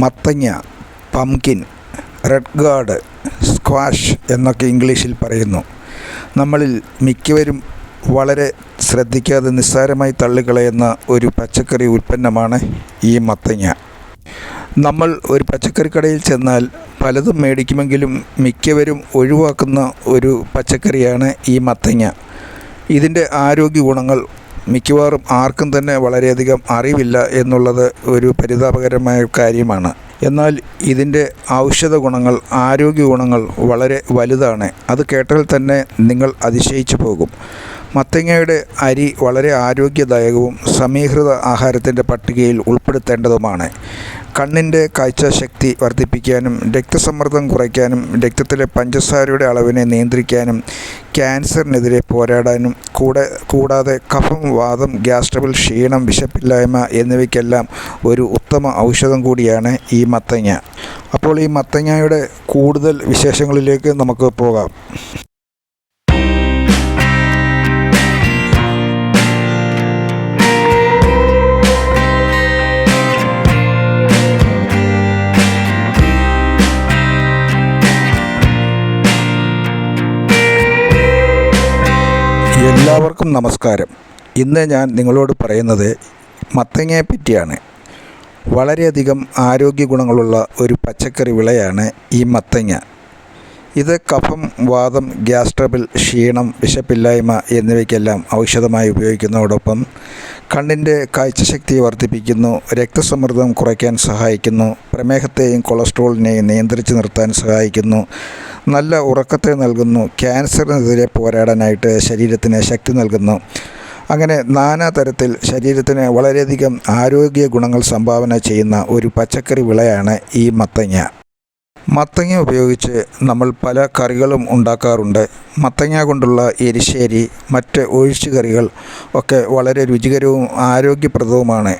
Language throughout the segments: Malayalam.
മത്തങ്ങ പംകിൻ റെഡ് ഗാർഡ് സ്ക്വാഷ് എന്നൊക്കെ ഇംഗ്ലീഷിൽ പറയുന്നു. നമ്മളിൽ മിക്കവരും വളരെ ശ്രദ്ധിക്കാതെ നിസ്സാരമായി തള്ളിക്കളയുന്ന ഒരു പച്ചക്കറി ഉൽപ്പന്നമാണ് ഈ മത്തങ്ങ. നമ്മൾ ഒരു പച്ചക്കറി കടയിൽ ചെന്നാൽ പലതും മേടിക്കുമെങ്കിലും മിക്കവരും ഒഴിവാക്കുന്ന ഒരു പച്ചക്കറിയാണ് ഈ മത്തങ്ങ. ഇതിന്റെ ആരോഗ്യ ഗുണങ്ങൾ മിക്കവാറും ആർക്കും തന്നെ വളരെയധികം അറിവില്ല എന്നുള്ളത് ഒരു പരിതാപകരമായ കാര്യമാണ്. എന്നാൽ ഇതിന്റെ ഔഷധ ഗുണങ്ങൾ ആരോഗ്യ ഗുണങ്ങൾ വളരെ വലുതാണ്. അത് കേട്ടാൽ തന്നെ നിങ്ങൾ അതിശയിച്ചു പോകും. മത്തങ്ങയുടെ അരി വളരെ ആരോഗ്യദായകവും സമീകൃത ആഹാരത്തിന്റെ പട്ടികയിൽ ഉൾപ്പെടുത്തേണ്ടതുമാണ്. കണ്ണിന്റെ കാഴ്ചശക്തി വർദ്ധിപ്പിക്കാനും രക്തസമ്മർദ്ദം കുറയ്ക്കാനും രക്തത്തിലെ പഞ്ചസാരയുടെ അളവിനെ നിയന്ത്രിക്കാനും ക്യാൻസറിനെതിരെ പോരാടാനും കൂടെ കൂടാതെ കഫം വാദം ഗ്യാസ്ട്രബിൾ ക്ഷീണം വിശപ്പില്ലായ്മ എന്നിവയ്ക്കെല്ലാം ഒരു ഉത്തമ ഔഷധം കൂടിയാണ് ഈ മത്തങ്ങ. അപ്പോൾ ഈ മത്തങ്ങയുടെ കൂടുതൽ വിശേഷങ്ങളിലേക്ക് നമുക്ക് പോകാം. എല്ലാവർക്കും നമസ്കാരം. ഇന്ന് ഞാൻ നിങ്ങളോട് പറയുന്നത് മത്തങ്ങയെ പറ്റിയാണ്. വളരെയധികം ആരോഗ്യ ഗുണങ്ങളുള്ള ഒരു പച്ചക്കറി വിളയാണ് ഈ മത്തങ്ങ. ഇത് കഫം വാദം ഗ്യാസ് ട്രബിൾ ക്ഷീണം വിശപ്പില്ലായ്മ എന്നിവയ്ക്കെല്ലാം ഔഷധമായി ഉപയോഗിക്കുന്നതോടൊപ്പം കണ്ണിന്റെ കാഴ്ചശക്തി വർദ്ധിപ്പിക്കുന്നു രക്തസമ്മർദ്ദം കുറയ്ക്കാൻ സഹായിക്കുന്നു പ്രമേഹത്തെയും കൊളസ്ട്രോളിനെയും നിയന്ത്രിച്ച് നിർത്താൻ സഹായിക്കുന്നു നല്ല ഉറക്കത്തെ നൽകുന്നു ക്യാൻസറിനെതിരെ പോരാടാനായിട്ട് ശരീരത്തിന് ശക്തി നൽകുന്നു. അങ്ങനെ നാനാ തരത്തിൽ ശരീരത്തിന് വളരെയധികം ആരോഗ്യ ഗുണങ്ങൾ സംഭാവന ചെയ്യുന്ന ഒരു പച്ചക്കറി വിളയാണ് ഈ മത്തങ്ങ. മത്തങ്ങ ഉപയോഗിച്ച് നമ്മൾ പല കറികളും ഉണ്ടാക്കാറുണ്ട്. മത്തങ്ങ കൊണ്ടുള്ള എരിശ്ശേരി മറ്റ് ഒഴിച്ചു കറികൾ ഒക്കെ വളരെ രുചികരവും ആരോഗ്യപ്രദവുമാണ്.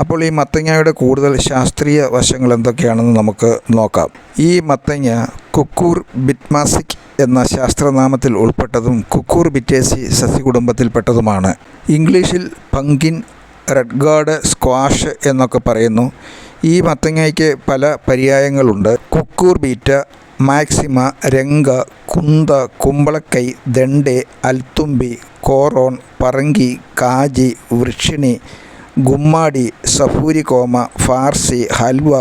അപ്പോൾ ഈ മത്തങ്ങയുടെ കൂടുതൽ ശാസ്ത്രീയ വശങ്ങൾ എന്തൊക്കെയാണെന്ന് നമുക്ക് നോക്കാം. ഈ മത്തങ്ങ കുക്കൂർ ബിറ്റ്മാസിക് എന്ന ശാസ്ത്രനാമത്തിൽ ഉൾപ്പെട്ടതും കുക്കൂർ ബിറ്റേസി സസ്യകുടുംബത്തിൽപ്പെട്ടതുമാണ്. ഇംഗ്ലീഷിൽ പങ്കിൻ റെഡ് ഗാർഡ് സ്ക്വാഷ് എന്നൊക്കെ പറയുന്നു. ഈ മത്തങ്ങയ്ക്ക് പല പര്യായങ്ങളുണ്ട്. കുക്കൂർ ബീറ്റ മാക്സിമ രംഗ കുന്ത കുമ്പളക്കൈ ദണ്ടെ അൽത്തുമ്പി കോറോൺ പറങ്കി കാജി വൃക്ഷിണി ഗുമ്മാടി സഫൂരികോമ ഫാർസി ഹൽവ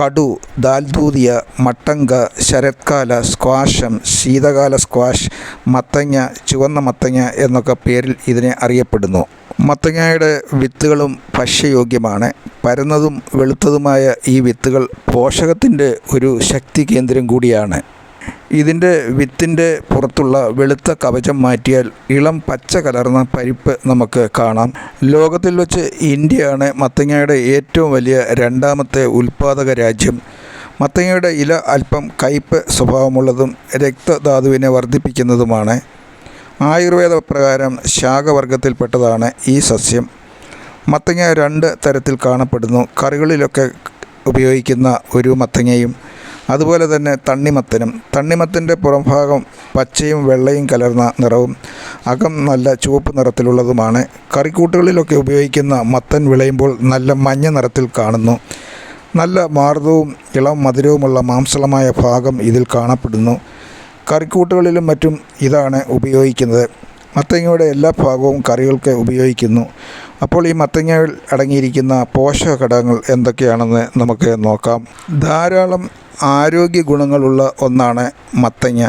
കടു ദാൽദൂതിയ മട്ടങ്ക ശരത്കാല സ്ക്വാഷം ശീതകാല സ്ക്വാഷ് മത്തങ്ങ ചുവന്ന മത്തങ്ങ എന്നൊക്കെ പേരിൽ ഇതിനെ അറിയപ്പെടുന്നു. മത്തങ്ങയുടെ വിത്തുകളും ഭക്ഷ്യയോഗ്യമാണ്. പരന്നതും വെളുത്തതുമായ ഈ വിത്തുകൾ പോഷകത്തിന്റെ ഒരു ശക്തി കേന്ദ്രം കൂടിയാണ്. ഇതിന്റെ വിത്തിന്റെ പുറത്തുള്ള വെളുത്ത കവചം മാറ്റിയാൽ ഇളം പച്ച കലർന്ന പരിപ്പ് നമുക്ക് കാണാം. ലോകത്തിൽ വെച്ച് ഇന്ത്യയാണ് മത്തങ്ങയുടെ ഏറ്റവും വലിയ രണ്ടാമത്തെ ഉൽപ്പാദക രാജ്യം. മത്തങ്ങയുടെ ഇല അല്പം കയ്പ് സ്വഭാവമുള്ളതും രക്തധാതുവിനെ വർദ്ധിപ്പിക്കുന്നതുമാണ്. ആയുർവേദ പ്രകാരം ശാഖവർഗത്തിൽപ്പെട്ടതാണ് ഈ സസ്യം. മത്തങ്ങ രണ്ട് തരത്തിൽ കാണപ്പെടുന്നു. കറികളിലൊക്കെ ഉപയോഗിക്കുന്ന ഒരു മത്തങ്ങയും അതുപോലെ തന്നെ തണ്ണിമത്തനും. തണ്ണിമത്തന്റെ പുറംഭാഗം പച്ചയും വെള്ളയും കലർന്ന നിറവും അകം നല്ല ചുവപ്പ് നിറത്തിലുള്ളതുമാണ്. കറിക്കൂട്ടുകളിലൊക്കെ ഉപയോഗിക്കുന്ന മത്തൻ വിളയുമ്പോൾ നല്ല മഞ്ഞ നിറത്തിൽ കാണുന്നു. നല്ല മാർദ്ദവും ഇളം മധുരവുമുള്ള മാംസളമായ ഭാഗം ഇതിൽ കാണപ്പെടുന്നു. കറിക്കൂട്ടുകളിലും മറ്റും ഇതാണ് ഉപയോഗിക്കുന്നത്. മത്തങ്ങയുടെ എല്ലാ ഭാഗവും കറികൾക്ക് ഉപയോഗിക്കുന്നു. അപ്പോൾ ഈ മത്തങ്ങയിൽ അടങ്ങിയിരിക്കുന്ന പോഷക ഘടകങ്ങൾ എന്തൊക്കെയാണെന്ന് നമുക്ക് നോക്കാം. ധാരാളം ആരോഗ്യ ഗുണങ്ങളുള്ള ഒന്നാണ് മത്തങ്ങ.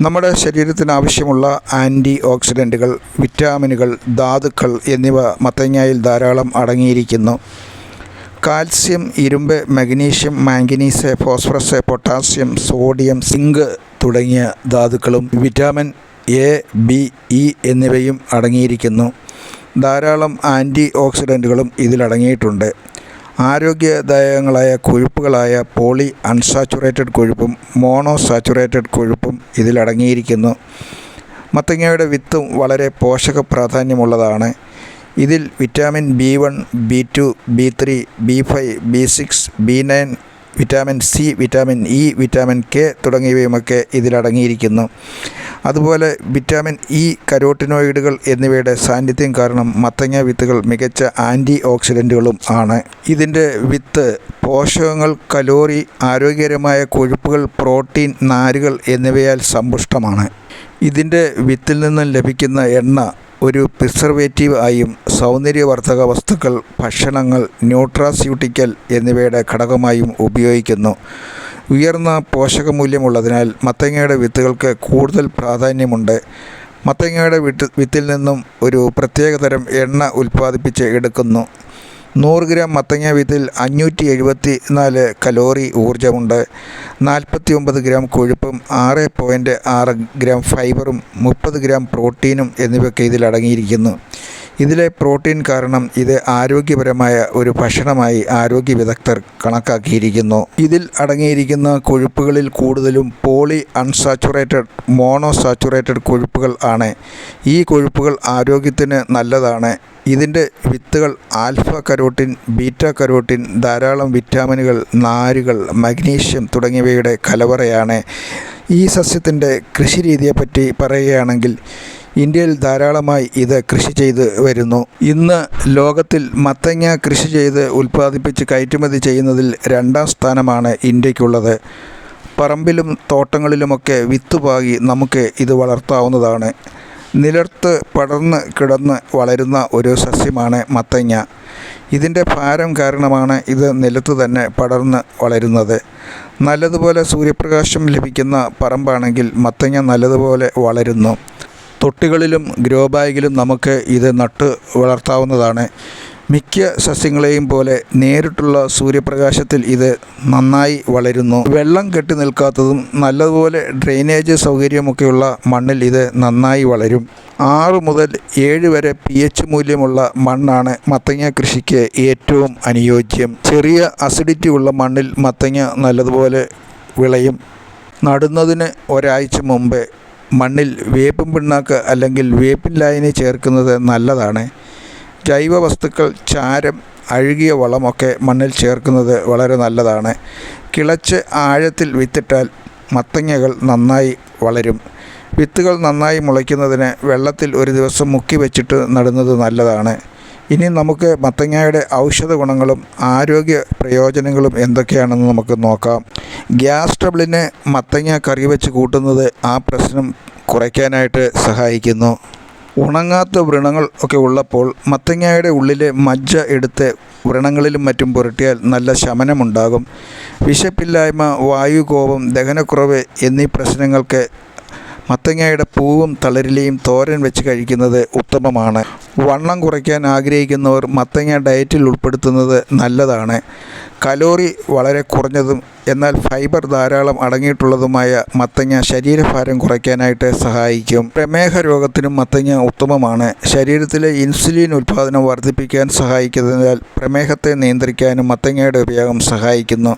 നമ്മുടെ ശരീരത്തിന് ആവശ്യമുള്ള ആന്റി ഓക്സിഡന്റുകൾ വിറ്റാമിനുകൾ ധാതുക്കൾ എന്നിവ മത്തങ്ങയിൽ ധാരാളം അടങ്ങിയിരിക്കുന്നു. കാൽസ്യം ഇരുമ്പ് magnesium manganese phosphorus potassium sodium zinc തുടങ്ങിയ ധാതുക്കളും വിറ്റാമിൻ എ ബി ഇ എന്നിവയും അടങ്ങിയിരിക്കുന്നു. ധാരാളം ആന്റി ഓക്സിഡന്റുകളും ഇതിലടങ്ങിയിട്ടുണ്ട് ആരോഗ്യദായകങ്ങളായ കൊഴുപ്പുകളായ പോളി അൺസാച്ചുറേറ്റഡ് കൊഴുപ്പും മോണോ സാച്ചുറേറ്റഡ് കൊഴുപ്പും ഇതിലടങ്ങിയിരിക്കുന്നു മത്തങ്ങയുടെ വിത്തും വളരെ പോഷക പ്രാധാന്യമുള്ളതാണ് ഇതിൽ vitamin B one B two B three B five B six B nine vitamin C vitamin E vitamin K തുടങ്ങിയവയുമൊക്കെ ഇതിലടങ്ങിയിരിക്കുന്നു. അതുപോലെ വിറ്റാമിൻ ഇ കരോട്ടിനോയിഡുകൾ എന്നിവയുടെ സാന്നിധ്യം കാരണം മത്തങ്ങ വിത്തുകൾ മികച്ച ആന്റി ഓക്സിഡന്റുകളും ആണ്. ഇതിന്റെ വിത്ത് പോഷകങ്ങൾ കലോറി ആരോഗ്യകരമായ കൊഴുപ്പുകൾ പ്രോട്ടീൻ നാരുകൾ എന്നിവയാൽ സമ്പുഷ്ടമാണ്. ഇതിന്റെ വിത്തിൽ നിന്നും ലഭിക്കുന്ന എണ്ണ ഒരു പ്രിസർവേറ്റീവ് ആയും സൗന്ദര്യവർദ്ധക വസ്തുക്കൾ ഭക്ഷണങ്ങൾ ന്യൂട്രാസ്യൂട്ടിക്കൽ എന്നിവയുടെ ഘടകമായും ഉപയോഗിക്കുന്നു. ഉയർന്ന പോഷകമൂല്യമുള്ളതിനാൽ മത്തങ്ങയുടെ വിത്തുകൾക്ക് കൂടുതൽ പ്രാധാന്യമുണ്ട്. മത്തങ്ങയുടെ വിത്ത് വിത്തിൽ നിന്നും ഒരു പ്രത്യേകതരം എണ്ണ ഉൽപ്പാദിപ്പിച്ച് എടുക്കുന്നു. നൂറ് ഗ്രാം മത്തങ്ങ വിത്തിൽ അഞ്ഞൂറ്റി എഴുപത്തി നാല് കലോറി ഊർജമുണ്ട്. നാൽപ്പത്തി ഒമ്പത് ഗ്രാം കൊഴുപ്പും ആറ് പോയിന്റ് ആറ് ഗ്രാം ഫൈബറും മുപ്പത് ഗ്രാം പ്രോട്ടീനും എന്നിവയൊക്കെ ഇതിൽ അടങ്ങിയിരിക്കുന്നു ഇതിലെ പ്രോട്ടീൻ കാരണം ഇത് ആരോഗ്യപരമായ ഒരു ഭക്ഷണമായി ആരോഗ്യ വിദഗ്ധർ കണക്കാക്കിയിരിക്കുന്നു. ഇതിൽ അടങ്ങിയിരിക്കുന്ന കൊഴുപ്പുകളിൽ കൂടുതലും പോളി അൺസാച്ചുറേറ്റഡ് മോണോസാച്ചുറേറ്റഡ് കൊഴുപ്പുകൾ ആണ്. ഈ കൊഴുപ്പുകൾ ആരോഗ്യത്തിന് നല്ലതാണ്. ഇതിന്റെ വിത്തുകൾ ആൽഫ കരോട്ടിൻ ബീറ്റ കരോട്ടിൻ ധാരാളം വിറ്റാമിനുകൾ നാരുകൾ മഗ്നീഷ്യം തുടങ്ങിയവയുടെ കലവറയാണ്. ഈ സസ്യത്തിന്റെ കൃഷിരീതിയെപ്പറ്റി പറയുകയാണെങ്കിൽ ഇന്ത്യയിൽ ധാരാളമായി ഇത് കൃഷി ചെയ്ത് വരുന്നു. ഇന്ന് ലോകത്തിൽ മത്തങ്ങ കൃഷി ചെയ്ത് ഉൽപ്പാദിപ്പിച്ച് കയറ്റുമതി ചെയ്യുന്നതിൽ രണ്ടാം സ്ഥാനമാണ് ഇന്ത്യക്കുള്ളത് പറമ്പിലും തോട്ടങ്ങളിലുമൊക്കെ വിത്ത് പാകി നമുക്ക് ഇത് വളർത്താവുന്നതാണ്. നിലർത്ത് പടർന്ന് കിടന്ന് വളരുന്ന ഒരു സസ്യമാണ് മത്തങ്ങ. ഇതിന്റെ ഭാരം കാരണമാണ് ഇത് നിലത്ത് തന്നെ പടർന്ന് വളരുന്നത്. നല്ലതുപോലെ സൂര്യപ്രകാശം ലഭിക്കുന്ന പറമ്പാണെങ്കിൽ മത്തങ്ങ നല്ലതുപോലെ വളരുന്നു. തൊട്ടികളിലും ഗ്രോ ബാഗിലും നമുക്ക് ഇത് നട്ട് വളർത്താവുന്നതാണ്. മിക്ക സസ്യങ്ങളെയും പോലെ നേരിട്ടുള്ള സൂര്യപ്രകാശത്തിൽ ഇത് നന്നായി വളരുന്നു. വെള്ളം കെട്ടി നിൽക്കാത്തതും നല്ലതുപോലെ ഡ്രെയിനേജ് സൗകര്യമൊക്കെയുള്ള മണ്ണിൽ ഇത് നന്നായി വളരും. ആറ് മുതൽ ഏഴ് വരെ പി എച്ച് മൂല്യമുള്ള മണ്ണാണ് മത്തങ്ങ കൃഷിക്ക് ഏറ്റവും അനുയോജ്യം. ചെറിയ അസിഡിറ്റി ഉള്ള മണ്ണിൽ മത്തങ്ങ നല്ലതുപോലെ വിളയും. നടുന്നതിന് ഒരാഴ്ച മുമ്പ് മണ്ണിൽ വേപ്പും പിണ്ണാക്ക് അല്ലെങ്കിൽ വേപ്പിൻ ലായനി ചേർക്കുന്നത് നല്ലതാണ്. ജൈവ വസ്തുക്കൾ ചാരം അഴുകിയ വളമൊക്കെ മണ്ണിൽ ചേർക്കുന്നത് വളരെ നല്ലതാണ്. കിളച്ച് ആഴത്തിൽ വിത്തിട്ടാൽ മത്തങ്ങകൾ നന്നായി വളരും. വിത്തുകൾ നന്നായി മുളയ്ക്കുന്നതിന് വെള്ളത്തിൽ ഒരു ദിവസം മുക്കി വെച്ചിട്ട് നടുന്നത് നല്ലതാണ്. ഇനി നമുക്ക് മത്തങ്ങയുടെ ഔഷധ ഗുണങ്ങളും ആരോഗ്യ പ്രയോജനങ്ങളും എന്തൊക്കെയാണെന്ന് നമുക്ക് നോക്കാം. ഗ്യാസ് ട്രബിളിന് മത്തങ്ങ കറി വെച്ച് കൂട്ടുന്നത് ആ പ്രശ്നം കുറയ്ക്കാനായിട്ട് സഹായിക്കുന്നു. ഉണങ്ങാത്ത വ്രണങ്ങൾ ഒക്കെ ഉള്ളപ്പോൾ മത്തങ്ങയുടെ ഉള്ളിലെ മജ്ജ എടുത്ത് വ്രണങ്ങളിലും മറ്റും പുരട്ടിയാൽ നല്ല ശമനമുണ്ടാകും. വിശപ്പില്ലായ്മ വായുകോപം ദഹനക്കുറവ് എന്നീ പ്രശ്നങ്ങൾക്ക് മത്തങ്ങയുടെ പൂവും തളരിലയും തോരൻ വെച്ച് കഴിക്കുന്നത് ഉത്തമമാണ്. വണ്ണം കുറയ്ക്കാൻ ആഗ്രഹിക്കുന്നവർ മത്തങ്ങ ഡയറ്റിൽ ഉൾപ്പെടുത്തുന്നത് നല്ലതാണ്. കലോറി വളരെ കുറഞ്ഞതും എന്നാൽ ഫൈബർ ധാരാളം അടങ്ങിയിട്ടുള്ളതുമായ മത്തങ്ങ ശരീരഭാരം കുറയ്ക്കാനായിട്ട് സഹായിക്കും. പ്രമേഹ രോഗത്തിനും മത്തങ്ങ ഉത്തമമാണ്. ശരീരത്തിലെ ഇൻസുലിൻ ഉൽപ്പാദനം വർദ്ധിപ്പിക്കാൻ സഹായിക്കുന്നതിനാൽ പ്രമേഹത്തെ നിയന്ത്രിക്കാനും മത്തങ്ങയുടെ ഉപയോഗം സഹായിക്കുന്നു.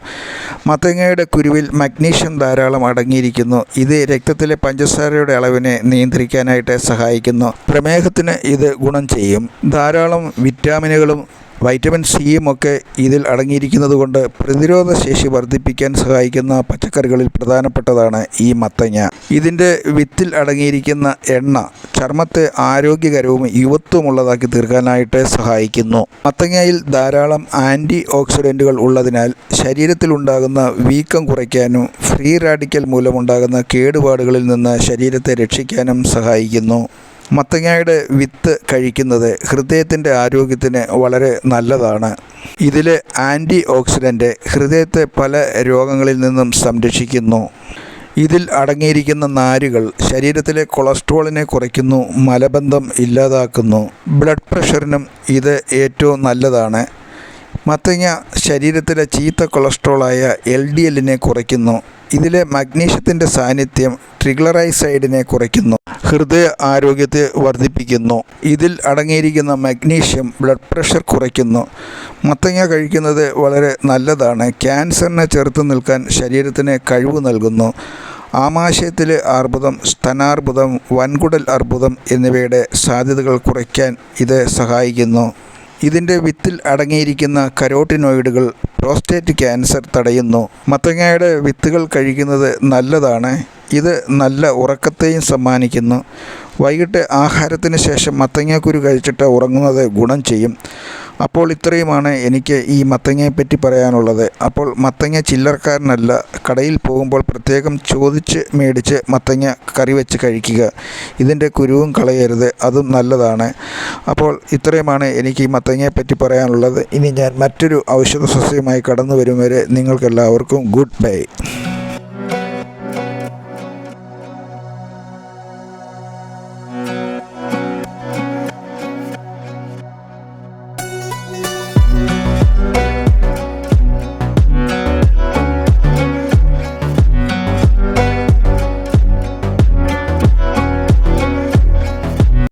മത്തങ്ങയുടെ കുരുവിൽ മഗ്നീഷ്യം ധാരാളം അടങ്ങിയിരിക്കുന്നു. ഇത് രക്തത്തിലെ പഞ്ചസാരയുടെ അളവിനെ നിയന്ത്രിക്കാനായിട്ട് സഹായിക്കുന്നു. പ്രമേഹത്തിന് ഇത് ഗുണം ചെയ്യും. ധാരാളം വിറ്റാമിനുകളും വൈറ്റമിൻ സിയും ഒക്കെ ഇതിൽ അടങ്ങിയിരിക്കുന്നത് കൊണ്ട് പ്രതിരോധ ശേഷി വർദ്ധിപ്പിക്കാൻ സഹായിക്കുന്ന പച്ചക്കറികളിൽ പ്രധാനപ്പെട്ടതാണ് ഈ മത്തങ്ങ. ഇതിന്റെ വിത്തിൽ അടങ്ങിയിരിക്കുന്ന എണ്ണ ചർമ്മത്തെ ആരോഗ്യകരവും യുവത്വമുള്ളതാക്കി തീർക്കാനായിട്ട് സഹായിക്കുന്നു. മത്തങ്ങയിൽ ധാരാളം ആന്റി ഓക്സിഡന്റുകൾ ഉള്ളതിനാൽ ശരീരത്തിലുണ്ടാകുന്ന വീക്കം കുറയ്ക്കാനും ഫ്രീ റാഡിക്കൽ മൂലമുണ്ടാകുന്ന കേടുപാടുകളിൽ നിന്ന് ശരീരത്തെ രക്ഷിക്കാനും സഹായിക്കുന്നു. മത്തങ്ങയുടെ വിത്ത് കഴിക്കുന്നത് ഹൃദയത്തിന്റെ ആരോഗ്യത്തിന് വളരെ നല്ലതാണ്. ഇതിലെ ആന്റി ഓക്സിഡന്റ് ഹൃദയത്തെ പല രോഗങ്ങളിൽ നിന്നും സംരക്ഷിക്കുന്നു. ഇതിൽ അടങ്ങിയിരിക്കുന്ന നാരുകൾ ശരീരത്തിലെ കൊളസ്ട്രോളിനെ കുറയ്ക്കുന്നു മലബന്ധം ഇല്ലാതാക്കുന്നു. ബ്ലഡ് പ്രഷറിനും ഇത് ഏറ്റവും നല്ലതാണ്. മത്തങ്ങ ശരീരത്തിലെ ചീത്ത കൊളസ്ട്രോളായ എൽ ഡി എല്ലിനെ കുറയ്ക്കുന്നു. ഇതിലെ മഗ്നീഷ്യത്തിന്റെ സാന്നിധ്യം ട്രിഗ്ലറൈസൈഡിനെ കുറയ്ക്കുന്നു. ഹൃദയ ആരോഗ്യത്തെ വർദ്ധിപ്പിക്കുന്നു. ഇതിൽ അടങ്ങിയിരിക്കുന്ന മഗ്നീഷ്യം ബ്ലഡ് പ്രഷർ കുറയ്ക്കുന്നു. മത്തങ്ങ കഴിക്കുന്നത് വളരെ നല്ലതാണ്. ക്യാൻസറിനെ ചെറുത്ത് നിൽക്കാൻ ശരീരത്തിന് കഴിവ് നൽകുന്നു. ആമാശയത്തിലെ അർബുദം സ്തനാർബുദം വൻകുടൽ അർബുദം എന്നിവയുടെ സാധ്യതകൾ കുറയ്ക്കാൻ ഇത് സഹായിക്കുന്നു. ഇതിന്റെ വിത്തിൽ അടങ്ങിയിരിക്കുന്ന കരോട്ടിനോയിഡുകൾ പ്രോസ്റ്റേറ്റ് ക്യാൻസർ തടയുന്നു. മത്തങ്ങയുടെ വിത്തുകൾ കഴിക്കുന്നത് നല്ലതാണ്. ഇത് നല്ല ഉറക്കത്തെയും സമ്മാനിക്കുന്നു. വൈകിട്ട് ആഹാരത്തിന് ശേഷം മത്തങ്ങാക്കുരു കഴിച്ചിട്ട് ഉറങ്ങുന്നത് ഗുണം ചെയ്യും. അപ്പോൾ ഇത്രയുമാണ് എനിക്ക് ഈ മത്തങ്ങയെപ്പറ്റി പറയാനുള്ളത്. അപ്പോൾ മത്തങ്ങ ചില്ലറക്കാരനല്ല. കടയിൽ പോകുമ്പോൾ പ്രത്യേകം ചോദിച്ച് മേടിച്ച് മത്തങ്ങ കറി വെച്ച് കഴിക്കുക. ഇതിന്റെ കുരുവും കളയരുത്. അതും നല്ലതാണ്. അപ്പോൾ ഇത്രയുമാണ് എനിക്ക് ഈ മത്തങ്ങയെപ്പറ്റി പറയാനുള്ളത്. ഇനി ഞാൻ മറ്റൊരു ഔഷധ സസ്യമായി കടന്നു വരും വരെ നിങ്ങൾക്കെല്ലാവർക്കും ഗുഡ് ബൈ.